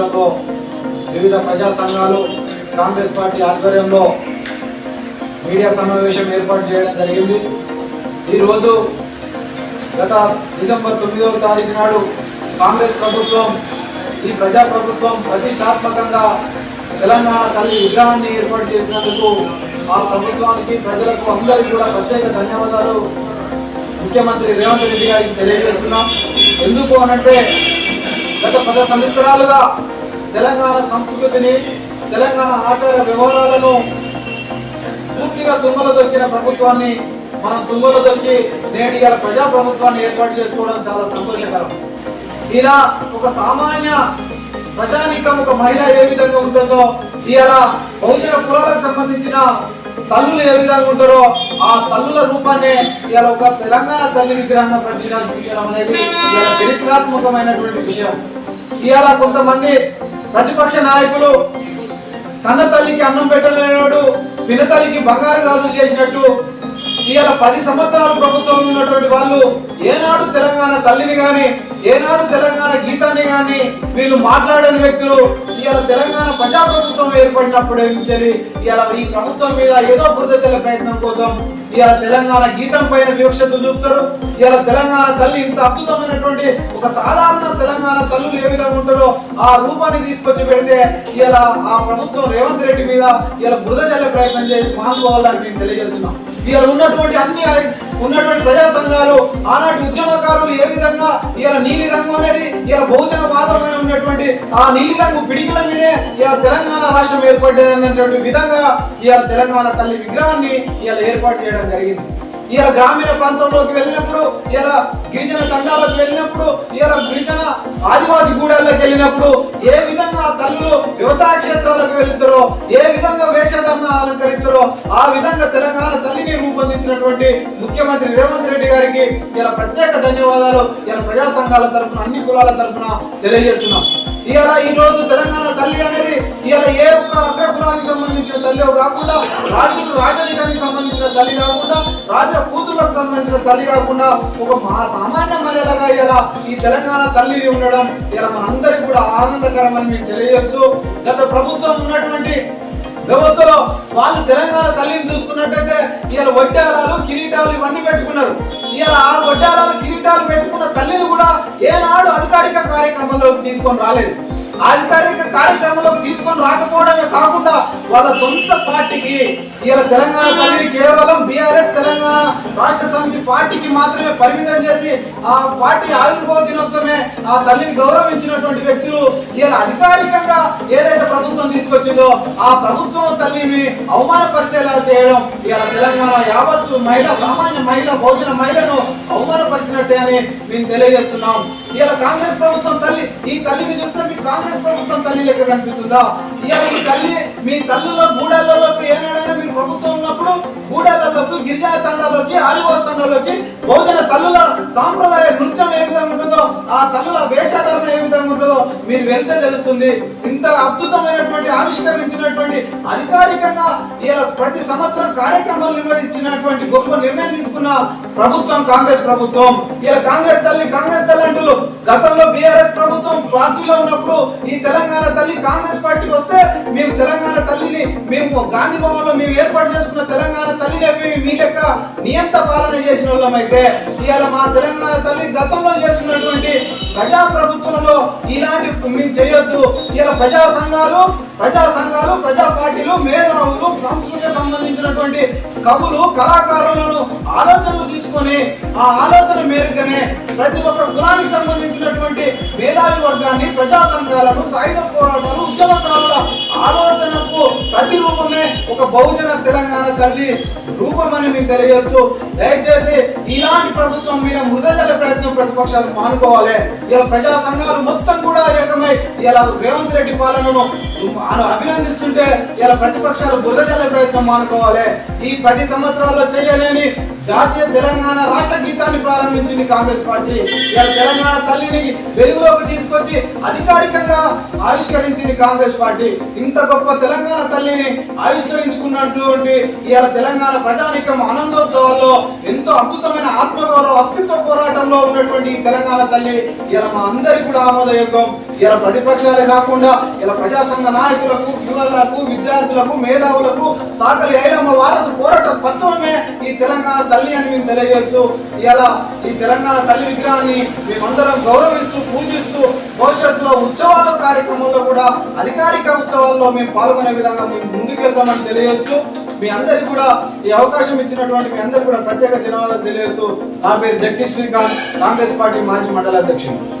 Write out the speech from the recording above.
సభ్యులతో వివిధ ప్రజా సంఘాలు కాంగ్రెస్ పార్టీ ఆధ్వర్యంలో మీడియా సమావేశం ఏర్పాటు చేయడం జరిగింది. ఈరోజు గత డిసెంబర్ తొమ్మిదవ తారీఖు నాడు కాంగ్రెస్ ప్రభుత్వం ఈ ప్రజా ప్రభుత్వం ప్రతిష్టాత్మకంగా తెలంగాణ తల్లి విగ్రహాన్ని ఏర్పాటు చేసినందుకు ఆ ప్రభుత్వానికి ప్రజలకు అందరికీ కూడా ప్రత్యేక ధన్యవాదాలు. ముఖ్యమంత్రి రేవంత్ రెడ్డి గారికి తెలియజేస్తున్నాం. ఎందుకు అనంటే గత పద సంవత్సరాలుగా తెలంగాణ సంస్కృతిని తెలంగాణ ఆచార వ్యవహారాలను పూర్తిగా తుంగలో దొక్కిన ప్రభుత్వాన్ని మనం తుంగలో దొక్కి నేటి గల ప్రజా ప్రభుత్వాన్ని ఏర్పాటు చేసుకోవడం చాలా సంతోషకరం. ఇలా ఒక సామాన్య ప్రజానికం ఒక మహిళ ఏ విధంగా ఉంటుందో ఇలా బహుజన కులాలకు సంబంధించిన తల్లులు ఏ విధంగా ఉంటారో ఆ తల్లుల రూపాన్ని ఇలా ఒక తెలంగాణ తల్లి విగ్రహంగా ప్రతిష్ఠించడం అనేది చరిత్రాత్మకమైనటువంటి విషయం. ఇలా కొంతమంది ప్రతిపక్ష నాయకులు కన్న తల్లికి అన్నం పెట్టలేనాడు పిన తల్లికి బంగారు గాజులు చేసినట్టు ఇవాళ పది సంవత్సరాలు ప్రభుత్వం ఉన్నటువంటి వాళ్ళు ఏనాడు తెలంగాణ తల్లిని కాని ఏనాడు తెలంగాణ గీతాన్ని కాని వీళ్ళు మాట్లాడని వ్యక్తులు ఇవాళ తెలంగాణ ప్రజా ప్రభుత్వం ఏర్పడినప్పుడు నుంచి ఇవాళ ఈ ప్రభుత్వం మీద ఏదో బురద ప్రయత్నం కోసం ఇవాళ తెలంగాణ గీతం పైన వివక్షత చూపుతారు ఇలా తెలంగాణ తల్లి ఇంత అద్భుతమైనటువంటి ఒక సాధారణ తెలంగాణ తల్లులు ఏ విధంగా ఉంటారో ఆ రూపాన్ని తీసుకొచ్చి పెడితే ఇలా ఆ ప్రభుత్వం రేవంత్ రెడ్డి మీద ఇలా బురద జల్లే ప్రయత్నం చేసి మహానుభావాలని మేము తెలియజేస్తున్నాం. ఇలా ఉన్నటువంటి అన్ని ఉన్నటువంటి ప్రజా సంఘాలు ఆనాటి ఉద్యమకారులు ఏ విధంగా ఇలా నీలి రంగు అనేది ఇలా బహుజన వాదమైన ఉన్నటువంటి ఆ నీలి రంగు పిడికిల మీదే ఇలా తెలంగాణ రాష్ట్రం ఏర్పడ్డది అనేటువంటి విధంగా ఇలా తెలంగాణ తల్లి విగ్రహాన్ని ఇలా ఏర్పాటు చేయడం జరిగింది. ఇలా గ్రామీణ ప్రాంతంలోకి వెళ్ళినప్పుడు ఇలా గిరిజన తండాలకు వెళ్ళినప్పుడు ఇలా గిరిజన ఆదివాసి గూడాల్లోకి వెళ్ళినప్పుడు ఏ విధంగా ఆ తల్లులు వ్యవసాయ క్షేత్రాలకు వెళ్తారో ఏ విధంగా వేషధరణ అలంకరిస్తారో ఆ విధంగా తెలంగాణ తల్లిని రూపొందించినటువంటి ముఖ్యమంత్రి రేవంత్ రెడ్డి గారికి ఇలా ప్రత్యేక ధన్యవాదాలు. ఇలా ప్రజా సంఘాల తరపున అన్ని కులాల తరఫున తెలియజేస్తున్నాం. ఇవాళ ఈ రోజు తెలంగాణ తల్లి అనేది ఇవాళ ఏ ఒక్క అగ్రకులానికి సంబంధించిన తల్లి కాకుండా రాజులు రాజరికానికి సంబంధించిన తల్లి కాకుండా రాజుల కూతుర్లకు సంబంధించిన తల్లి కాకుండా ఒక మా సామాన్య మహిళగా ఇలా ఈ తెలంగాణ తల్లిని ఉండడం ఇలా మనందరికీ కూడా ఆనందకరమని మీకు తెలియజేస్తూ గత ప్రభుత్వం ఉన్నటువంటి వ్యవస్థలో వాళ్ళు తెలంగాణ తల్లిని చూసుకున్నట్టయితే ఇవాళ వడ్డారాలు కిరీటాలు ఇవన్నీ పెట్టుకున్నారు. ఇవాళ ఆ వడ్డారాలు తీసుకొని రాలేదు. అధికారిక కార్యక్రమంలోకి తీసుకొని రాకపోవడమే కాకుండా వాళ్ళ సొంత పార్టీకి ఇలా తెలంగాణ తల్లిని కేవలం బీఆర్ఎస్ తెలంగాణ రాష్ట్ర సమితి పార్టీకి మాత్రమే పరిమితం చేసి ఆ పార్టీ ఆవిర్భావ దినోత్సవమే ఆ తల్లిని గౌరవించినటువంటి వ్యక్తులు ఇలా అధికారికంగా ఏదైతే ప్రభుత్వం తీసుకొచ్చిందో ఆ ప్రభుత్వం తల్లిని అవమానపరిచేలా చేయడం ఇలా తెలంగాణ యావత్తు మహిళ సామాన్య మహిళ బహుజన మహిళను అవమానపరిచినట్టే అని మేము తెలియజేస్తున్నాం. ఇవాళ కాంగ్రెస్ ప్రభుత్వం తల్లి ఈ తల్లిని చూస్తే మీకు కాంగ్రెస్ ప్రభుత్వం తల్లి లెక్క కనిపిస్తుందా? ఇవాళ ఈ తల్లి మీ తల్లులో గూడాలలోకి ఏనాడైనా మీరు ప్రభుత్వం ఉన్నప్పుడు గూడాలలోకి గిరిజన తండాలోకి ఆదివాసి తండాలోకి బహుజన తల్లుల సాంప్రదాయ నృత్యం ఏ విధంగా ఉంటుందో ఆ తల్లుల వేషధారణ ఏ విధంగా ఉంటుందో మీరు వెళ్తే తెలుస్తుంది. ఇంత అద్భుతమైనటువంటి ఆవిష్కరించినటువంటి అధికారికంగా ఇలా ప్రతి సంవత్సరం కార్యక్రమాలు నిర్వహించినటువంటి గొప్ప నిర్ణయం తీసుకున్న ప్రభుత్వం కాంగ్రెస్ ప్రభుత్వం. ఇలా కాంగ్రెస్ తల్లి కాంగ్రెస్ గతంలో బీఆర్ఎస్ ప్రభుత్వం పార్టీలో ఉన్నప్పుడు ఈ తెలంగాణ తల్లి కాంగ్రెస్ పార్టీ వస్తే మేము తెలంగాణ తల్లిని మేము గాంధీ భవన్లో మేము ఏర్పాటు చేసుకున్న తెలంగాణ తల్లిని మేము మీ లెక్క నియంత పాలన చేసిన వాళ్ళం అయితే ఇవాళ మా తెలంగాణ తల్లి గతంలో చేస్తున్నటువంటి ప్రజా ప్రభుత్వంలో ఇలాంటి మేము చేయొద్దు. ఇలా ప్రజా సంఘాలు ప్రజా సంఘాలు ప్రజా పార్టీలు మేధావులు సంస్కృతి సంబంధించినటువంటి కవులు కళాకారులను ఆలోచనలు తీసుకొని ఆ ఆలోచన మేరకనే ప్రతి ఒక్క కులానికి సంబంధించినటువంటి మేధావి వర్గాన్ని ప్రజా సంఘాలను సాయుధ పోరాటాలు ఉద్యమకారుల ఆలోచనకు ప్రతిరూపమే ఒక బహుజన తెలంగాణ తల్లి రూపమని మేము తెలియజేస్తూ దయచేసి ఇలాంటి ప్రభుత్వం మీద మృదజల ప్రయత్నం ప్రతిపక్షాలు మానుకోవాలి. ఇలా ప్రజా సంఘాలు మొత్తం కూడా ఉన్నాయి ఇలా రేవంత్ రెడ్డి పాలనను అభినందిస్తుంటే ఇలా ప్రతిపక్షాలు బురదజల్లే ప్రయత్నం మానుకోవాలి. ఈ పది సంవత్సరాల్లో చేయలేని జాతీయ తెలంగాణ రాష్ట్ర గీతాన్ని ప్రారంభించింది కాంగ్రెస్ పార్టీ. ఇలా తెలంగాణ తల్లిని వెలుగులోకి తీసుకొచ్చి అధికారికంగా ఆవిష్కరించింది కాంగ్రెస్ పార్టీ. ఇంత గొప్ప తెలంగాణ తల్లిని ఆవిష్కరించుకున్నటువంటి ఇలా తెలంగాణ ప్రజానికం ఆనందోత్సవాల్లో ఎంతో అద్భుతమైన ఆత్మగౌరవ అస్తిత్వ పోరాటంలో ఉన్నటువంటి తెలంగాణ తల్లి. ఇలా మా అందరికి కూడా ఆమోదయోగ్యం. ఇలా ప్రతిపక్షాలే కాకుండా ఇలా ప్రజాసంఘ నాయకులకు యువలకు విద్యార్థులకు మేధావులకు సాకలి ఐలమ్మ వారసు పోరాట తత్వమే ఈ తెలంగాణ తల్లి అని మేము తెలియజేస్తూ ఇలా ఈ తెలంగాణ తల్లి విగ్రహాన్ని మేమందరం గౌరవిస్తూ పూజిస్తూ భవిష్యత్తులో ఉత్సవాల కార్యక్రమంలో కూడా అధికారిక ఉత్సవాల్లో మేము పాల్గొనే విధంగా మేము ముందుకెళ్తామని తెలియజేస్తూ మీ అందరికి కూడా ఈ అవకాశం ఇచ్చినటువంటి మీ అందరికి కూడా ప్రత్యేక ధన్యవాదాలు తెలియజేస్తూ నా పేరు జగ్గి శ్రీకాంత్ కాంగ్రెస్ పార్టీ మాజీ మండల అధ్యక్షుడు.